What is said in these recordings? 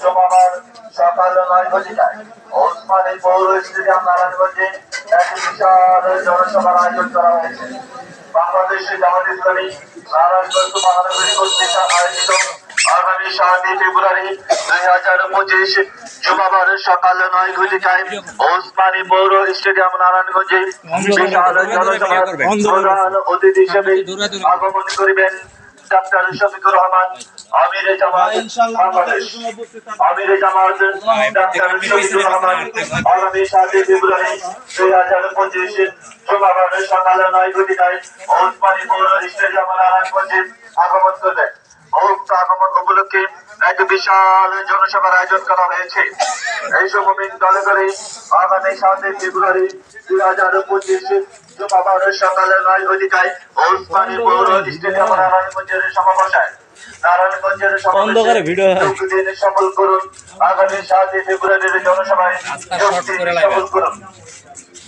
সোমবার সকাল নয় ঘটিকায় ওসমানী পৌর স্টেডিয়াম নারায়ণগঞ্জে এক বিশাল জনসভার আয়োজন করা হয়েছে। বাংলাদেশে জামাত ইসলামী নারায়ণগঞ্জ মহানগরী কর্তৃক আয়োজিত আগামী সাতই ফেব্রুয়ারি দুই হাজার পঁচিশ সোমবার সকাল নয় ঘটিকায় ওসমানী পৌর স্টেডিয়াম নারায়ণগঞ্জে বিশাল জনসভার প্রধান অতিথি হিসেবে আগমন করিবেন। ডাক্তার শফিকুর রহমান আমিরে জামাত বাংলাদেশ। আমিরে জামাত ডাক্তার শফিকুর রহমান আগামী সাতই ফেব্রুয়ারি দুই হাজার পঁচিশ সোমবার সকাল নয় ঘটিকায় ওসমানী পৌর স্টেডিয়াম নারায়ণগঞ্জে আগমন আগমন উপলক্ষে এক বিশাল জনসভার আয়োজন করা হয়েছে। এই সময় দলে করে আগামী সাতই ফেব্রুয়ারি দুই হাজার পঁচিশ সোমবার সকালে নয় ঘটিকায় ওসমানী পৌর স্টেডিয়াম নারায়ণগঞ্জের সমাবেশায়। নারায়ণগঞ্জের অন্ধকারে ভিডিও সফল করুন। আগামী সাতই ফেব্রুয়ারির জনসভায় সফল করুন।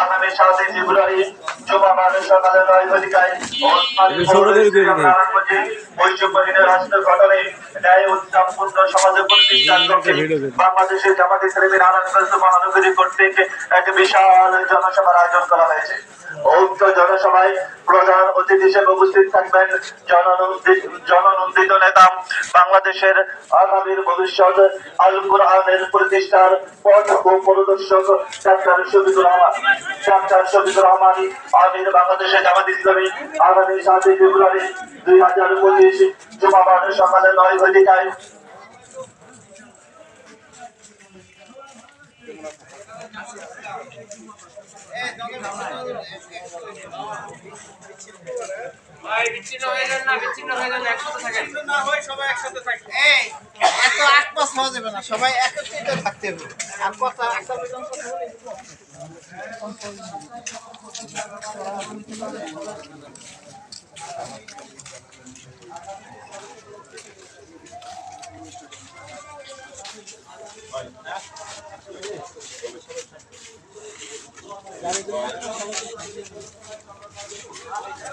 আগামী সাতই ফেব্রুয়ারি জুমাবার সকালে নয় ঘটিকায় ওসমানী পৌর স্টেডিয়াম নারায়ণগঞ্জে ঐক্যহীন রাষ্ট্র গঠনে ন্যায় উত্তাপপূর্ণ সমাজে প্রতিষ্ঠার লক্ষ্যে বাংলাদেশের জামাত ইসলামী নারায়ণগঞ্জ মহানগরী কর্তৃক এক বিশাল জনসভার আয়োজন করা হয়েছে। উক্ত জনসভায় প্রধান অতিথি হিসেবে উপস্থিত থাকবেন জননন্দিত জননন্দিত নেতা বাংলাদেশের আগামীর ভবিষ্যৎ আল কোরআনের প্রতিষ্ঠার পথ ও পরিদর্শক ডাক্তার শফিকুর রহমান। ডাক্তার শফিকুর রহমান আমির বাংলাদেশের জামাত ইসলামী আগামী সাতই ফেব্রুয়ারি দুই হাজার পঁচিশ জুমাবার সকালে নয় ঘটিকায়। ভাই বিচ্ছিন্ন হয়ে যান না বিচ্ছিন্ন হয়ে যান একসাথে থাকেন। না হয় সবাই একসাথে থাকি এই এত আট পাস হওয়া যাবে না সবাই একত্রিত থাকতে হবে। আর কথা একটা বেতন কথা বলে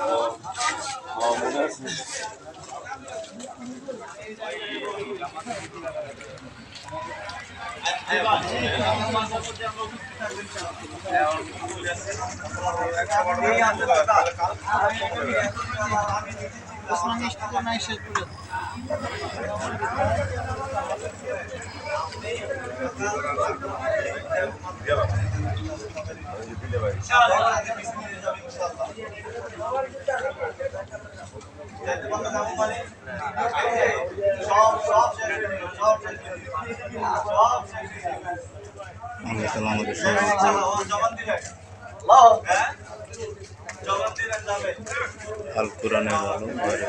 Aa, bu nasıl? Osman geçti de ben şey buldum. Ya bak. Önce bir de var. İnşallah. আমরা তাহলে আমাদের আল কোরআনের আলো বাইরে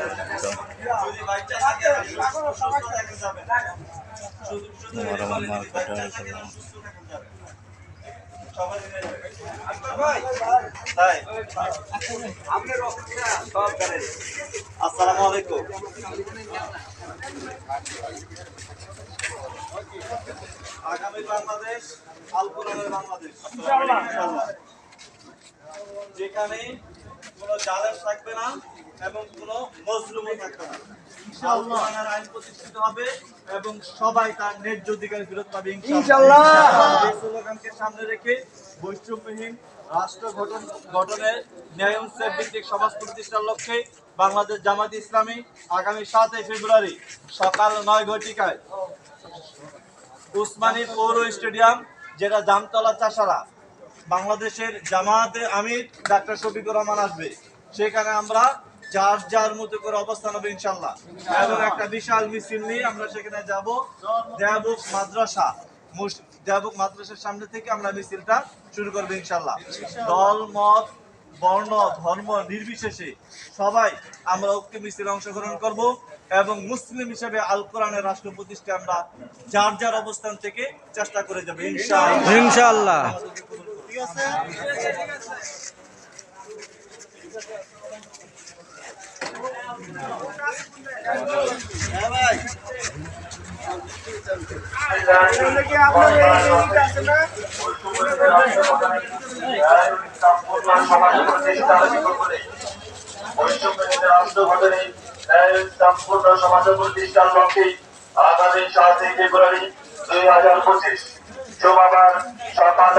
আমার মাল কাটা করলাম আসসালামু আলাইকুম। আগামী বাংলাদেশ আল কোরআনের বাংলাদেশ। যেখানে কোনো জালেস থাকবে না এবং কোনো মজলুমও থাকবে না। আইন প্রতিষ্ঠিত হবে এবং সবাই তার ন্যায্য অধিকার ফেরত পাবে ইনশাআল্লাহ। এই স্লোগানকে সামনে রেখে বৈষম্যহীন রাষ্ট্র গঠন গঠনের ন্যায় ইনসাফ ভিত্তিক সমাজ প্রতিষ্ঠার লক্ষ্যে বাংলাদেশ জামাত ইসলামী আগামী সাতই ফেব্রুয়ারি সকাল নয় ঘটিকায় উসমানী পৌর স্টেডিয়াম যেটা জামতলা চাষারা বাংলাদেশের জামাতে আমির ডাক্তার শফিকুর রহমান আসবে। সেখানে আমরা যার যার মতো করে অবস্থান হবে ইনশাল্লাহ এবং একটা বিশাল মিছিল নিয়ে আমরা সেখানে যাব। দেবুক মাদ্রাসা দেবুক মাদ্রাসার সামনে থেকে আমরা মিছিলটা শুরু করব ইনশাল্লাহ দল মত বর্ণ ধর্ম নির্বিশেষে সবাই আমরা উক্ত মিছিলে অংশগ্রহণ করব এবং মুসলিম হিসেবে আল কোরআনের রাষ্ট্র প্রতিষ্ঠায় আমরা যার যার অবস্থান থেকে চেষ্টা করে যাব ইনশাআল্লাহ। ঠিক আছে? সম্পূর্ণ সমাজ প্রতিষ্ঠার লক্ষ্যে আগামী সাতই ফেব্রুয়ারি দুই হাজার পঁচিশ। সোমবার সকাল